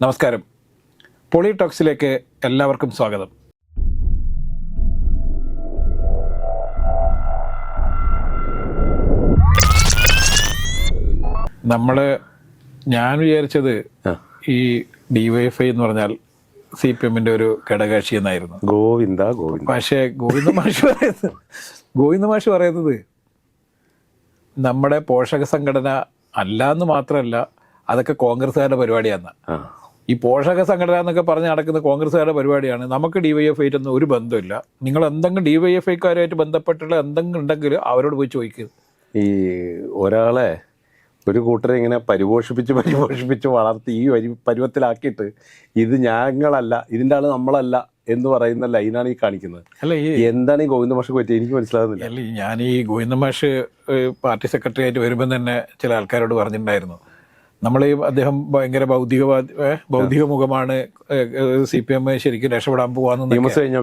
നമസ്കാരം. പോളിടോക്സിലേക്ക് എല്ലാവർക്കും സ്വാഗതം. നമ്മൾ ഞാൻ വിചാരിച്ചത് ഈ ഡിവൈഫൈ എന്ന് പറഞ്ഞാൽ സി പി എമ്മിന്റെ ഒരു ഘടകകക്ഷി എന്നായിരുന്നു. ഗോവിന്ദ ഗോവിന്ദ. പക്ഷേ ഗോവിന്ദ മാഷ് പറയുന്നത് ഗോവിന്ദ മാഷ് പറയുന്നത് നമ്മുടെ പോഷക സംഘടന അല്ല എന്ന് മാത്രമല്ല അതൊക്കെ കോൺഗ്രസ്സുകാരുടെ പരിപാടിയാണ് ആ. ഈ പോഷക സംഘടന എന്നൊക്കെ പറഞ്ഞ് നടക്കുന്ന കോൺഗ്രസ്സുകാരുടെ പരിപാടിയാണ്. നമുക്ക് ഡിവൈഎഫ് ഐറ്റൊന്നും ഒരു ബന്ധമില്ല നിങ്ങൾ എന്തെങ്കിലും ഡിവൈഎഫ് ഐക്കാരുമായിട്ട് ബന്ധപ്പെട്ടുള്ള എന്തെങ്കിലും ഉണ്ടെങ്കിൽ അവരോട് പോയി ചോദിക്കുക ഈ ഒരാളെ ഒരു കൂട്ടരെ ഇങ്ങനെ പരിപോഷിപ്പിച്ച് പരിപോഷിപ്പിച്ച് വളർത്തി ഈ വരി പരുവത്തിലാക്കിയിട്ട് ഇത് ഞങ്ങളല്ല ഇതിന്റെ ആൾ നമ്മളല്ല എന്ന് പറയുന്ന ലൈനാണ് ഈ കാണിക്കുന്നത്. അല്ല ഈ എന്താണ് ഈ ഗോവിന്ദ മാഷ് പറ്റിയത് എനിക്ക് മനസ്സിലാകുന്നില്ല അല്ല ഞാൻ ഈ ഗോവിന്ദ മാഷ് പാർട്ടി സെക്രട്ടറി ആയിട്ട് വരുമ്പം തന്നെ ചില ആൾക്കാരോട് പറഞ്ഞിട്ടുണ്ടായിരുന്നു. നമ്മൾ അദ്ദേഹം ഭയങ്കര ഭൗതികവാദ ഭൗതിക മുഖമാണ് സി പി എം ശരിക്കും രക്ഷപ്പെടാൻ പോവാന്ന്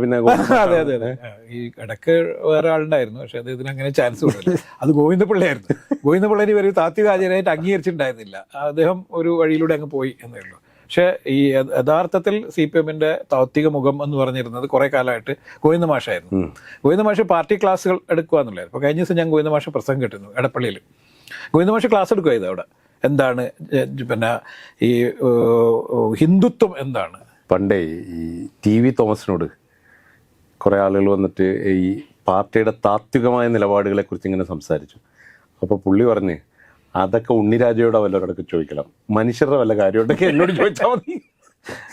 പിന്നെ അതെ അതെ അതെ. ഈ ഇടയ്ക്ക് വേറെ ആളുണ്ടായിരുന്നു പക്ഷെ അദ്ദേഹത്തിന് അങ്ങനെ ചാൻസ് കൊടുക്കില്ല അത് ഗോവിന്ദപിള്ളയായിരുന്നു. ഗോവിന്ദപിള്ളേനെ ഇവർ താത്വിക ആചാര്യമായിട്ട് അംഗീകരിച്ചിട്ടുണ്ടായിരുന്നില്ല. അദ്ദേഹം ഒരു വഴിയിലൂടെ അങ്ങ് പോയി എന്നേ ഉള്ളൂ. പക്ഷെ ഈ യഥാർത്ഥത്തിൽ സി പി എമ്മിന്റെ താത്വിക മുഖം എന്ന് പറഞ്ഞിരുന്നത് കുറെ കാലമായിട്ട് ഗോവിന്ദ മാഷായിരുന്നു ഗോവിന്ദ മാഷ് പാർട്ടി ക്ലാസ്സുകൾ എടുക്കുക എന്നുള്ളത് അപ്പോൾ കഴിഞ്ഞ ദിവസം ഞാൻ ഗോവിന്ദ മാഷ പ്രസംഗം കിട്ടുന്നു എടപ്പള്ളിയിൽ. ഗോവിന്ദ മാഷ് ക്ലാസ് എടുക്കുക ചെയ്തു അവിടെ. എന്താണ് പിന്നെ ഈ ഹിന്ദുത്വം എന്താണ്? പണ്ടേ ഈ ടി വി തോമസിനോട് കുറേ ആളുകൾ വന്നിട്ട് ഈ പാർട്ടിയുടെ താത്വികമായ നിലപാടുകളെ കുറിച്ച് ഇങ്ങനെ സംസാരിച്ചു. അപ്പോൾ പുള്ളി പറഞ്ഞ് അതൊക്കെ ഉണ്ണിരാജയോടെ വല്ലവരോടൊക്കെ ചോദിക്കണം. മനുഷ്യരുടെ വല്ല കാര്യമുണ്ടെങ്കിൽ എന്നോട് ചോദിച്ചാൽ മതി.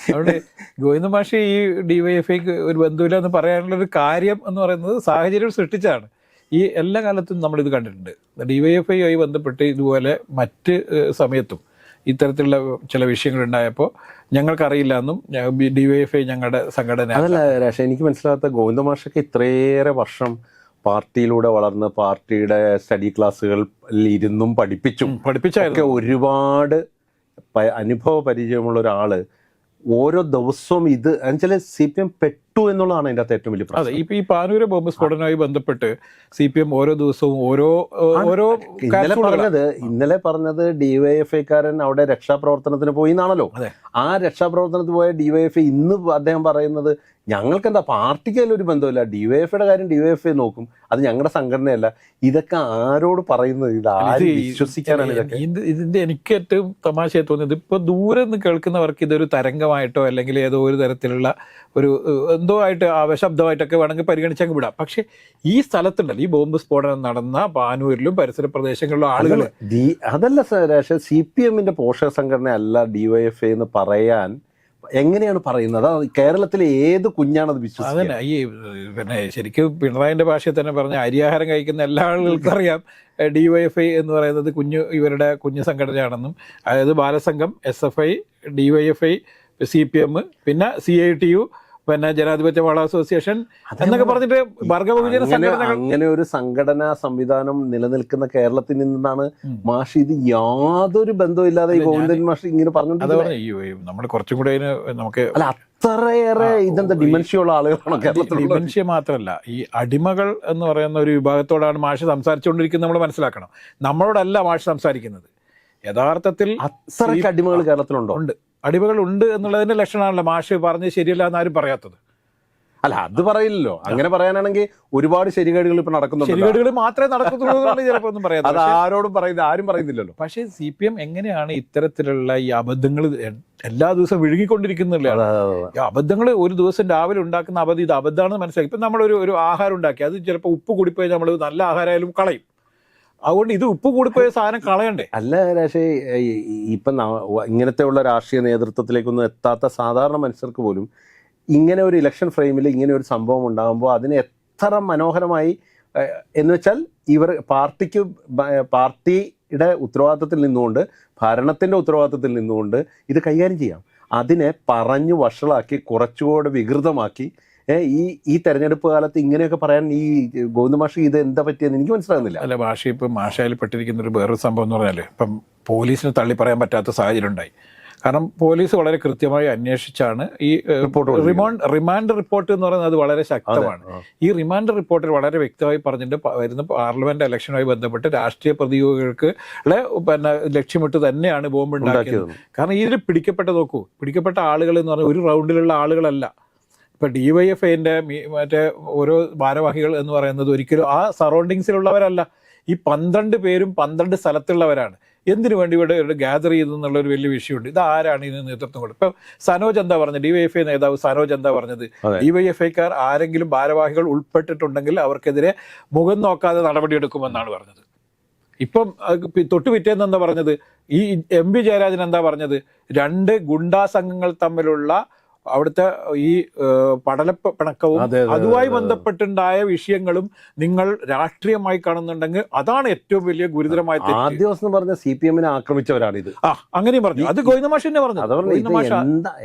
അതുകൊണ്ട് ഗോവിന്ദ മാഷി ഈ ഡി വൈ എഫ് ഐക്ക് ഒരു ബന്ധുവില്ല എന്ന് പറയാനുള്ള ഒരു കാര്യം എന്ന് പറയുന്നത് സാഹചര്യം സൃഷ്ടിച്ചാണ് ഈ എല്ലാ കാലത്തും നമ്മൾ ഇത് കണ്ടിട്ടുണ്ട്. ഡിവൈഎഫ്ഐ ആയി ബന്ധപ്പെട്ട് ഇതുപോലെ മറ്റ് സമയത്തും ഇത്തരത്തിലുള്ള ചില വിഷയങ്ങൾ ഉണ്ടായപ്പോൾ ഞങ്ങൾക്കറിയില്ല എന്നും ഡിവൈഎഫ്ഐ ഞങ്ങളുടെ സംഘടന അതല്ല രാഷ എനിക്ക് മനസ്സിലാകാത്ത ഗോവിന്ദമാഷൊക്കെ ഇത്രയേറെ വർഷം പാർട്ടിയിലൂടെ വളർന്ന് പാർട്ടിയുടെ സ്റ്റഡി ക്ലാസ്സുകളിൽ ഇരുന്നും പഠിപ്പിച്ചും പഠിപ്പിച്ചൊക്കെ ഒരുപാട് അനുഭവ പരിചയമുള്ള ഒരാൾ. ഓരോ ദിവസവും ഇത് എന്നുവെച്ചാൽ സി പി എം പെട്ടു എന്നുള്ളതാണ് അതിന്റെ അകത്ത് ഏറ്റവും വലിയ അതെ പ്രശ്നം. ഇപ്പൊ ഈ പാനൂര് ബോംബ് സ്ഫോടനവുമായി ബന്ധപ്പെട്ട് സി പി എം ഓരോ ദിവസവും ഓരോ ഓരോ ഇന്നലെ പറഞ്ഞത് ഇന്നലെ പറഞ്ഞത് ഡിവൈഎഫ്ഐക്കാരൻ അവിടെ രക്ഷാപ്രവർത്തനത്തിന് പോയി എന്നാണല്ലോ ആ രക്ഷാപ്രവർത്തനത്തിന് പോയ ഡിവൈഎഫ്ഐ ഇന്ന് അദ്ദേഹം പറയുന്നത് ഞങ്ങൾക്ക് എന്താ പാർട്ടിക്ക് അതിൽ ഒരു ബന്ധമില്ല ഡിവൈഎഫ്ഐയുടെ കാര്യം ഡിവൈഎഫ്ഐ നോക്കും. അത് ഞങ്ങളുടെ സംഘടനയല്ല. ഇതൊക്കെ ആരോട് പറയുന്നത്? ഇത് ആര് വിശ്വസിക്കാനാണ് ഇതൊക്കെ? ഇതിന്റെ എനിക്ക് ഏറ്റവും തമാശയായി തോന്നിയത് ഇപ്പൊ ദൂരെ നിന്ന് കേൾക്കുന്നവർക്ക് ഇതൊരു തരംഗമായിട്ടോ അല്ലെങ്കിൽ ഏതോ ഒരു തരത്തിലുള്ള ഒരു ഏഹ്, അവശബ്ദമായിട്ടൊക്കെ വേണമെങ്കിൽ പരിഗണിച്ചങ്ങ് വിടാം. പക്ഷെ ഈ സ്ഥലത്തുണ്ടല്ലോ ഈ ബോംബ് സ്ഫോടനം നടന്ന പാനൂരിലും പരിസര പ്രദേശങ്ങളിലും ആളുകൾ അതല്ല രാഷ്ട്രീയ സി പി എമ്മിന്റെ പോഷക സംഘടന അല്ല ഡിവൈഎഫ്ഐ എന്ന് പറയാൻ എങ്ങനെയാണ് പറയുന്നത്? കേരളത്തിലെ ഏത് കുഞ്ഞാണത് വിശ്വസിക്കുന്നത് അതന്നെ ഈ പിന്നെ ശരിക്കും പിണറായിന്റെ ഭാഷയിൽ തന്നെ പറഞ്ഞ അരിയാഹാരം കഴിക്കുന്ന എല്ലാ ആളുകൾക്കും അറിയാം. ഡിവൈഎഫ്ഐ എന്ന് പറയുന്നത് കുഞ്ഞു ഇവരുടെ കുഞ്ഞു സംഘടനയാണെന്നും അതായത് Balasangham S F I DYFI C P M പിന്നെ സി ഐ ടി യു പിന്നെ ജനാധിപത്യ വള അസോസിയേഷൻ എന്നൊക്കെ പറഞ്ഞിട്ട് വർഗബഹുജന അങ്ങനെ ഒരു സംഘടനാ സംവിധാനം നിലനിൽക്കുന്ന കേരളത്തിൽ നിന്നാണ് മാഷി ഇത് യാതൊരു ബന്ധവുമില്ലാതെ ഈ ഗോവിന്ദൻ മാഷി ഇങ്ങനെ പറഞ്ഞിട്ടുണ്ട് നമ്മൾ കുറച്ചും കൂടെ നമുക്ക് അല്ല അത്രയേറെ ഇതെന്താ ഈ- ആളുകളാണ് കേരളത്തിലുള്ളത്? ഡിമെൻഷ്യ മാത്രമല്ല ഈ അടിമകൾ എന്ന് പറയുന്ന ഒരു വിഭാഗത്തോടാണ് മാഷി സംസാരിച്ചുകൊണ്ടിരിക്കുന്നത് നമ്മൾ മനസ്സിലാക്കണം. നമ്മളോടല്ല മാഷ് സംസാരിക്കുന്നത്. യഥാർത്ഥത്തിൽ അത്രയ്ക്ക് അടിമകൾ കേരളത്തിലുണ്ടോ? ഉണ്ട്. അടിമകൾ ഉണ്ട് എന്നുള്ളതിന്റെ ലക്ഷണമാണല്ലോ മാഷ് പറഞ്ഞ് ശരിയല്ല എന്നാരും പറയാത്തത്. അല്ല അത് പറയില്ലല്ലോ. അങ്ങനെ പറയാനാണെങ്കിൽ ഒരുപാട് ശരികേടുകൾ ഇപ്പൊ നടക്കുന്നുണ്ട് ശരികേടുകൾ മാത്രമേ നടക്കുന്നുള്ളൂ ചിലപ്പോൾ ഒന്നും അത് പറയാത്ത ആരോടും പറയുന്നത് ആരും പറയുന്നില്ലല്ലോ. പക്ഷേ സി പി എം എങ്ങനെയാണ് ഇത്തരത്തിലുള്ള ഈ അബദ്ധങ്ങൾ എല്ലാ ദിവസവും വിഴുങ്ങിക്കൊണ്ടിരിക്കുന്നില്ല? അതെ, അതെ, അതെ. അബദ്ധങ്ങൾ ഒരു ദിവസം രാവിലെ ഉണ്ടാക്കുന്ന അബദ്ധം ഇത് അബദ്ധമാണെന്ന് മനസ്സിലാക്കി ഇപ്പം നമ്മളൊരു ഒരു ആഹാരം ഉണ്ടാക്കി. അത് ചിലപ്പോൾ ഉപ്പ് കൂടിപ്പോയി നമ്മൾ നല്ല ആഹാരമായാലും കളയും. അതുകൊണ്ട് ഇത് ഉപ്പ് കൂടിപ്പോയ സാധനം കളയണ്ടേ? അല്ല രാശേ ഇപ്പൊ ഇങ്ങനത്തെ ഉള്ള രാഷ്ട്രീയ നേതൃത്വത്തിലേക്കൊന്നും എത്താത്ത സാധാരണ മനുഷ്യർക്ക് പോലും ഇങ്ങനെ ഒരു ഇലക്ഷൻ ഫ്രെയിമിൽ ഇങ്ങനെ ഒരു സംഭവം ഉണ്ടാകുമ്പോൾ അതിനെ എത്ര മനോഹരമായി എന്ന് വെച്ചാൽ ഇവർ പാർട്ടിക്ക് പാർട്ടിയുടെ ഉത്തരവാദിത്തത്തിൽ നിന്നുകൊണ്ട് ഭരണത്തിന്റെ ഉത്തരവാദിത്തത്തിൽ നിന്നുകൊണ്ട് ഇത് കൈകാര്യം ചെയ്യാം. അതിനെ പറഞ്ഞു വഷളാക്കി കുറച്ചുകൂടെ വികൃതമാക്കി ഈ ഈ തെരഞ്ഞെടുപ്പ് കാലത്ത് ഇങ്ങനെയൊക്കെ പറയാൻ ഈ ഗോവിന്ദ ഗോവിന്ദമാഷി ഇത് എന്താ പറ്റിയെന്ന് എനിക്ക് മനസ്സിലാകുന്നില്ല അല്ല ഭാഷ ഇപ്പം മാഷയിൽ പെട്ടിരിക്കുന്ന ഒരു വേറൊരു സംഭവം എന്ന് പറഞ്ഞാൽ ഇപ്പം പോലീസിന് തള്ളി പറയാൻ പറ്റാത്ത സാഹചര്യം ഉണ്ടായി കാരണം പോലീസ് വളരെ കൃത്യമായി അന്വേഷിച്ചാണ് ഈ റിമാൻഡ് റിമാൻഡ് റിപ്പോർട്ട് എന്ന് പറയുന്നത് അത് വളരെ ശക്തമാണ്. ഈ റിമാൻഡ് റിപ്പോർട്ടിൽ വളരെ വ്യക്തമായി പറഞ്ഞിട്ട് വരുന്ന പാർലമെന്റ് ഇലക്ഷനുമായി ബന്ധപ്പെട്ട് രാഷ്ട്രീയ പ്രതിയോഗികൾക്ക് പിന്നെ ലക്ഷ്യമിട്ട് തന്നെയാണ് ബോംബ് ഉണ്ടാക്കിയത്. കാരണം ഇതിൽ പിടിക്കപ്പെട്ട നോക്കൂ പിടിക്കപ്പെട്ട ആളുകൾ എന്ന് പറഞ്ഞാൽ ഒരു റൗണ്ടിലുള്ള ആളുകളല്ല. ഇപ്പൊ ഡിവൈഎഫ്ഐന്റെ മറ്റേ ഓരോ ഭാരവാഹികൾ എന്ന് പറയുന്നത് ഒരിക്കലും ആ സറൗണ്ടിങ്സിലുള്ളവരല്ല. ഈ പന്ത്രണ്ട് പേരും പന്ത്രണ്ട് സ്ഥലത്തുള്ളവരാണ്. എന്തിനു വേണ്ടി ഇവിടെ ഇവിടെ ഗ്യാദർ ചെയ്തു എന്നുള്ള ഒരു വലിയ വിഷയമുണ്ട്. ഇത് ആരാണ് ഇതിന് നേതൃത്വം കൊടുത്തത് ഇപ്പൊ സനോജ് എന്താ പറഞ്ഞത്? ഡിവൈഎഫ്ഐ നേതാവ് സനോജ് എന്താ പറഞ്ഞത്. ഡിവൈഎഫ്ഐക്കാർ ആരെങ്കിലും ഭാരവാഹികൾ ഉൾപ്പെട്ടിട്ടുണ്ടെങ്കിൽ അവർക്കെതിരെ മുഖം നോക്കാതെ നടപടിയെടുക്കുമെന്നാണ് പറഞ്ഞത്. ഇപ്പം തൊട്ടു പിറ്റേന്ന് എന്താ പറഞ്ഞത്? ഈ എം പി ജയരാജൻ എന്താ പറഞ്ഞത്? രണ്ട് ഗുണ്ടാ സംഘങ്ങൾ തമ്മിലുള്ള അവിടുത്തെ ഈ പഠന പടലപ്പ പിണക്കവും അതെ, അതെ, അതുമായി അതെ, അതെ. ബന്ധപ്പെട്ടുണ്ടായ വിഷയങ്ങളും നിങ്ങൾ രാഷ്ട്രീയമായി കാണുന്നുണ്ടെങ്കിൽ അതാണ് ഏറ്റവും വലിയ ഗുരുതരമായ ആദ്യ ദിവസം പറഞ്ഞ സി പി എമ്മിനെ ആക്രമിച്ചവരാണ് ഇത് ആ അങ്ങനെയും പറഞ്ഞു അത് ഗോവിന്ദമാഷ തന്നെ പറഞ്ഞു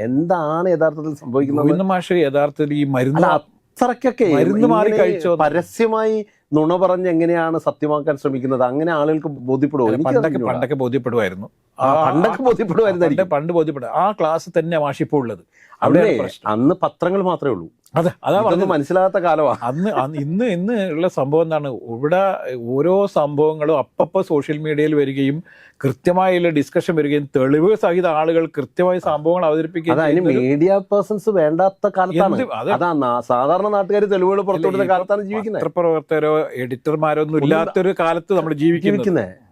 എന്താണ് യഥാർത്ഥത്തിൽ സംഭവിക്കുന്നത് ഗോവിന്ദമാഷ യഥാർത്ഥത്തിൽ ഈ മരുന്ന് അത്രക്കൊക്കെ മരുന്ന് മാറി കഴിച്ചോ? പരസ്യമായി നുണ പറഞ്ഞ് എങ്ങനെയാണ് സത്യമാക്കാൻ ശ്രമിക്കുന്നത്? അങ്ങനെ ആളുകൾക്ക് ബോധ്യപ്പെടുമോ പണ്ടൊക്കെ. പണ്ടൊക്കെ ബോധ്യപ്പെടുമായിരുന്നു ആ, പണ്ടൊക്കെ ബോധ്യപ്പെടുമായിരുന്നു പണ്ട് ബോധ്യപ്പെടും. ആ ക്ലാസ് തന്നെ മാഷ് ഉള്ളത്. അവിടെ അന്ന് പത്രങ്ങൾ മാത്രമേ ഉള്ളൂ. അതെ അതാ പറഞ്ഞു ഇതൊന്നും മനസ്സിലാകാത്ത കാലമാണ് അന്ന് അന്ന് ഇന്ന് ഇന്ന് ഉള്ള സംഭവം എന്താണ്? ഇവിടെ ഓരോ സംഭവങ്ങളും അപ്പപ്പോ സോഷ്യൽ മീഡിയയിൽ വരികയും കൃത്യമായുള്ള ഡിസ്കഷൻ വരികയും തെളിവ് സഹിത ആളുകൾ കൃത്യമായി സംഭവങ്ങൾ അവതരിപ്പിക്കുകയും അതിന് മീഡിയ പേഴ്സൺസ് വേണ്ടാത്ത കാലത്താണ്. അതാ. സാധാരണ നാട്ടുകാർ തെളിവുകൾ പുറത്തുവിടുന്ന കാലത്താണ് ജീവിക്കുന്നത്. പത്രപ്രവർത്തകരോ എഡിറ്റർമാരോ ഒന്നും ഇല്ലാത്തൊരു കാലത്ത് നമ്മൾ ജീവിക്കുന്നത്.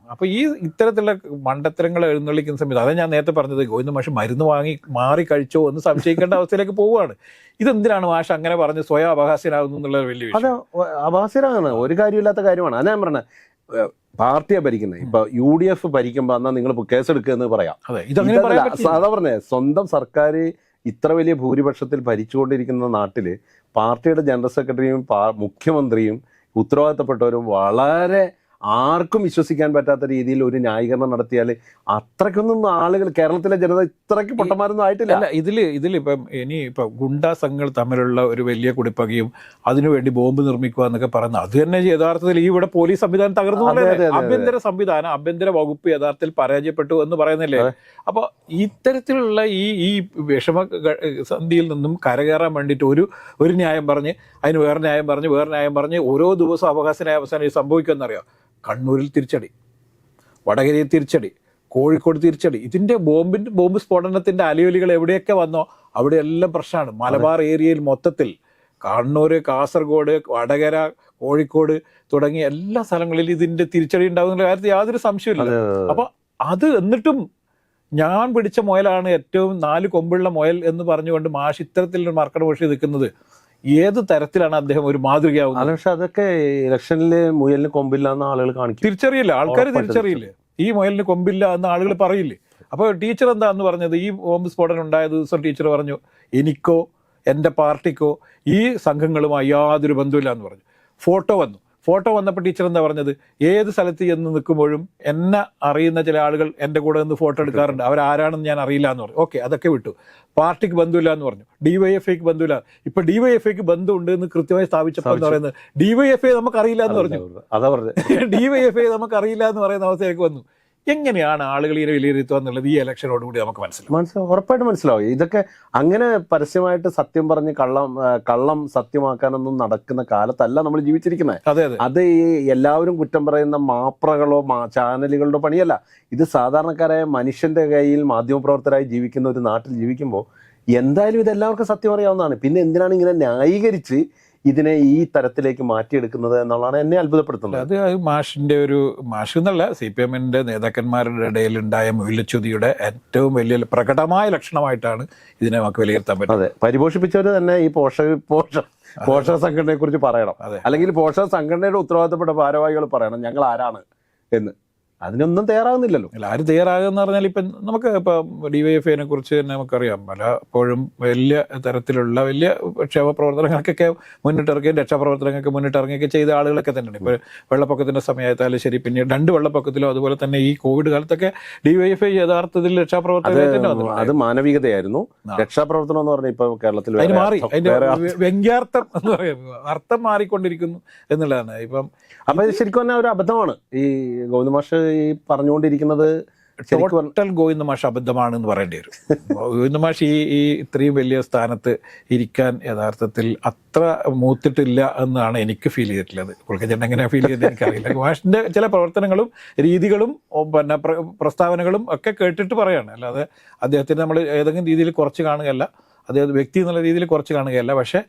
ജീവിക്കുന്നത് അപ്പൊ ഈ ഇത്തരത്തിലുള്ള മണ്ടത്തരങ്ങൾ എഴുന്നള്ളിക്കുന്ന സമയത്ത് അതാണ് ഞാൻ നേരത്തെ പറഞ്ഞത് ഗോവിന്ദ മാഷ് മരുന്ന് വാങ്ങി മാറി കഴിച്ചോ എന്ന് സംശയിക്കേണ്ട അവസ്ഥയിലേക്ക് പോവുകയാണ്. ഇതെന്തിനാണ് മാഷ് അങ്ങനെ പറഞ്ഞ് സ്വയം അപഹാസ്യനാകുന്നു എന്നുള്ള വലിയ അത് അഭാസ്യരാണ് ഒരു കാര്യമില്ലാത്ത കാര്യമാണ്. അതാ ഞാൻ പറഞ്ഞത് പാർട്ടിയെ ഭരിക്കുന്നത് ഇപ്പൊ യു ഡി എഫ് ഭരിക്കുമ്പോ എന്നാ നിങ്ങൾ കേസെടുക്കുക എന്ന് പറയാം. അതാ പറഞ്ഞേ സ്വന്തം സർക്കാർ ഇത്ര വലിയ ഭൂരിപക്ഷത്തിൽ ഭരിച്ചുകൊണ്ടിരിക്കുന്ന നാട്ടിൽ പാർട്ടിയുടെ ജനറൽ സെക്രട്ടറിയും മുഖ്യമന്ത്രിയും ഉത്തരവാദിത്തപ്പെട്ടവരും വളരെ ആർക്കും വിശ്വസിക്കാൻ പറ്റാത്ത രീതിയിൽ ഒരു ന്യായീകരണം നടത്തിയാൽ അത്രയ്ക്കൊന്നും ആളുകൾ കേരളത്തിലെ ജനത ഇത്രയ്ക്ക് പൊട്ടന്മാരൊന്നും ആയിട്ടില്ല. അല്ല ഇതിൽ ഇതിലിപ്പം ഇനി ഇപ്പൊ ഗുണ്ടാ സംഘങ്ങൾ തമ്മിലുള്ള ഒരു വലിയ കുടിപ്പകയും അതിനുവേണ്ടി ബോംബ് നിർമ്മിക്കുക എന്നൊക്കെ പറയുന്നത് അത് തന്നെ യഥാർത്ഥത്തിൽ ഈ ഇവിടെ പോലീസ് സംവിധാനം തകർന്നു. ആഭ്യന്തര സംവിധാനം ആഭ്യന്തര വകുപ്പ് യഥാർത്ഥത്തിൽ പരാജയപ്പെട്ടു എന്ന് പറയുന്നില്ലേ? അപ്പൊ ഇത്തരത്തിലുള്ള ഈ ഈ വിഷമ സന്ധിയിൽ നിന്നും കരകയറാൻ വേണ്ടിയിട്ട് ഒരു ഒരു ന്യായം പറഞ്ഞ് അതിന് വേറെ ന്യായം പറഞ്ഞ് വേറെ ന്യായം പറഞ്ഞ് ഓരോ ദിവസവും അവകാശനായ അവസാനം ഇത് സംഭവിക്കുമെന്നറിയാം? കണ്ണൂരിൽ തിരിച്ചടി വടകരയിൽ തിരിച്ചടി കോഴിക്കോട് തിരിച്ചടി. ഇതിന്റെ ബോംബിന്റെ ബോംബ് സ്ഫോടനത്തിന്റെ അലയൊലികൾ എവിടെയൊക്കെ വന്നോ അവിടെയെല്ലാം പ്രശ്നമാണ്. മലബാർ ഏരിയയിൽ മൊത്തത്തിൽ കണ്ണൂര് കാസർഗോഡ് വടകര കോഴിക്കോട് തുടങ്ങിയ എല്ലാ സ്ഥലങ്ങളിലും ഇതിന്റെ തിരിച്ചടി ഉണ്ടാകുന്ന കാര്യത്തിൽ യാതൊരു സംശയമില്ല അപ്പൊ അത് എന്നിട്ടും ഞാൻ പിടിച്ച മുയലാണ് ഏറ്റവും നാല് കൊമ്പുള്ള മുയൽ എന്ന് പറഞ്ഞുകൊണ്ട് മാഷ് ഇത്തരത്തിലൊരു മർക്കട പക്ഷി നിൽക്കുന്നത്. ഏത് തരത്തിലാണ് അദ്ദേഹം ഒരു മാതൃകയാവുന്നത്? അല്ല പക്ഷെ അതൊക്കെ ഇലക്ഷനിൽ മുയലിന് കൊമ്പില്ല എന്ന് ആളുകൾ കാണിക്കും. തിരിച്ചറിയില്ല. ആൾക്കാർ തിരിച്ചറിയില്ലേ? ഈ മുയലിന് കൊമ്പില്ല എന്ന് ആളുകൾ പറയില്ലേ? അപ്പോൾ ടീച്ചർ എന്താന്ന് പറഞ്ഞത്? ഈ ബോംബ് സ്ഫോടനം ഉണ്ടായ ദിവസം ടീച്ചർ പറഞ്ഞു എനിക്കോ എന്റെ പാർട്ടിക്കോ ഈ സംഘങ്ങളുമായി യാതൊരു ബന്ധമില്ല എന്ന് പറഞ്ഞു. ഫോട്ടോ വന്നു. ഫോട്ടോ വന്നപ്പോൾ ടീച്ചർ എന്താ പറഞ്ഞത്? ഏത് സ്ഥലത്ത് ചെന്ന് നിൽക്കുമ്പോഴും എന്നെ അറിയുന്ന ചില ആളുകൾ എന്റെ കൂടെ നിന്ന് ഫോട്ടോ എടുക്കാറുണ്ട്. അവരാരാണെന്ന് ഞാൻ അറിയില്ല എന്ന് പറഞ്ഞു. ഓക്കെ അതൊക്കെ വിട്ടു. പാർട്ടിക്ക് ബന്ധമില്ല എന്ന് പറഞ്ഞു. ഡിവൈഎഫ്ഐക്ക് ബന്ധമില്ല. ഇപ്പൊ ഡിവൈഎഫ്ഐക്ക് ബന്ധമുണ്ട് എന്ന് കൃത്യമായി സ്ഥാപിച്ചപ്പോൾ എന്ന് പറയുന്നത് ഡിവൈഎഫ്ഐ നമുക്ക് അറിയില്ല എന്ന് പറഞ്ഞു അതാ പറഞ്ഞത്. ഡിവൈഎഫ്ഐ നമുക്ക് അറിയില്ല എന്ന് പറയുന്ന അവസ്ഥയിലേക്ക് വന്നു. എങ്ങനെയാണ് ആളുകൾ ഇതിനെ വിലയിരുത്തുക എന്നുള്ളത് ഈ ഇലക്ഷനോടുകൂടി നമുക്ക് മനസ്സിലാവും. മനസ്സിലാവും ഉറപ്പായിട്ട് മനസ്സിലാവും. ഇതൊക്കെ അങ്ങനെ പരസ്യമായിട്ട് സത്യം പറഞ്ഞ് കള്ളം കള്ളം സത്യമാക്കാനൊന്നും നടക്കുന്ന കാലത്തല്ല നമ്മൾ ജീവിച്ചിരിക്കുന്നത്. അതെ അതെ. അത് ഈ എല്ലാവരും കുറ്റം പറയുന്ന മാപ്രകളോ ചാനലുകളുടെ പണിയല്ല. ഇത് സാധാരണക്കാരായ മനുഷ്യന്റെ കയ്യിൽ മാധ്യമപ്രവർത്തകരായി ജീവിക്കുന്ന ഒരു നാട്ടിൽ ജീവിക്കുമ്പോൾ എന്തായാലും ഇതെല്ലാവർക്കും സത്യം അറിയാവുന്നതാണ്. പിന്നെ എന്തിനാണ് ഇങ്ങനെ ന്യായീകരിച്ച് ഇതിനെ ഈ തരത്തിലേക്ക് മാറ്റിയെടുക്കുന്നത് എന്നുള്ളതാണ് എന്നെ അത്ഭുതപ്പെടുത്തുന്നത്. അത് മാഷിന്റെ ഒരു മാഷ് എന്നല്ല സി പി എമ്മിന്റെ നേതാക്കന്മാരുടെ ഇടയിൽ ഉണ്ടായ മൂല്യച്യുതിയുടെ ഏറ്റവും വലിയ പ്രകടമായ ലക്ഷണമായിട്ടാണ് ഇതിനെ നമുക്ക് വിലയിരുത്താൻ പറ്റും അതെ പരിപോഷിപ്പിച്ചവർ തന്നെ ഈ പോഷ പോഷ പോഷക സംഘടനയെ കുറിച്ച് പറയണം. അതെ. അല്ലെങ്കിൽ പോഷക സംഘടനയുടെ ഉത്തരവാദിത്തപ്പെട്ട ഭാരവാഹികൾ പറയണം ഞങ്ങൾ ആരാണ് എന്ന്. അതിനൊന്നും തയ്യാറാകുന്നില്ലല്ലോ അല്ല ആര് തയ്യാറാകുന്ന പറഞ്ഞാൽ ഇപ്പം നമുക്ക് ഇപ്പം ഡി വൈ എഫ് ഐനെ കുറിച്ച് തന്നെ നമുക്കറിയാം. പലപ്പോഴും വലിയ തരത്തിലുള്ള വലിയ ക്ഷേമ പ്രവർത്തനങ്ങൾക്കൊക്കെ മുന്നിട്ടിറങ്ങുകയും രക്ഷാപ്രവർത്തനങ്ങൾക്ക് മുന്നിട്ടിറങ്ങുകയൊക്കെ ചെയ്ത ആളുകളൊക്കെ തന്നെയാണ്. ഇപ്പോൾ വെള്ളപ്പൊക്കത്തിന്റെ സമയത്തായാലും ശരി പിന്നെ രണ്ട് വെള്ളപ്പൊക്കത്തിലും അതുപോലെ തന്നെ ഈ കോവിഡ് കാലത്തൊക്കെ ഡി വൈ എഫ് ഐ യഥാർത്ഥത്തിൽ രക്ഷാപ്രവർത്തനം അത് മാനവികതയായിരുന്നു. രക്ഷാപ്രവർത്തനം എന്ന് പറഞ്ഞാൽ ഇപ്പോൾ കേരളത്തിൽ അതിന് മാറി. അതിന്റെ. വ്യംഗ്യാർത്ഥം എന്ന് പറയുന്നത്. അർത്ഥം മാറിക്കൊണ്ടിരിക്കുന്നു എന്നുള്ളതാണ്. ഇപ്പം അപ്പം ശരിക്കും പറഞ്ഞാൽ ഒരു അബദ്ധമാണ് ഈ ഗൗതം മാഷ് ഈ പറഞ്ഞുകൊണ്ടിരിക്കുന്നത് ടോട്ടൽ ഗോവിന്ദ മാഷ് അബദ്ധമാണെന്ന് പറയേണ്ടി വരും. ഗോവിന്ദ മാഷ് ഈ ഈ ഇത്രയും വലിയ സ്ഥാനത്ത് ഇരിക്കാൻ യഥാർത്ഥത്തിൽ അത്ര മൂത്തിട്ടില്ല എന്നാണ് എനിക്ക് ഫീൽ ചെയ്തിട്ടുള്ളത്. പുള്ളിക്കച്ചേട്ടൻ എങ്ങനെ ഫീൽ ചെയ്തത് എനിക്കറിയില്ല. മാഷിന്റെ ചില പ്രവർത്തനങ്ങളും രീതികളും പിന്നെ പ്രസ്താവനകളും ഒക്കെ കേട്ടിട്ട് പറയാണ്. അല്ലാതെ അദ്ദേഹത്തിന് നമ്മൾ ഏതെങ്കിലും രീതിയിൽ കുറച്ച് കാണുകയല്ല അദ്ദേഹം വ്യക്തി എന്നുള്ള രീതിയിൽ കുറച്ച് കാണുകയല്ല. പക്ഷേ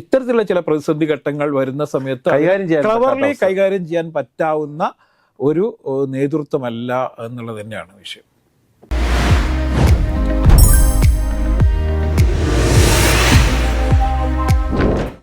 ഇത്തരത്തിലുള്ള ചില പ്രതിസന്ധി ഘട്ടങ്ങൾ വരുന്ന സമയത്ത് ക്ലവർലി കൈകാര്യം ചെയ്യാൻ പറ്റാവുന്ന ഒരു നേതൃത്വമല്ല എന്നുള്ളത് തന്നെയാണ് വിഷയം.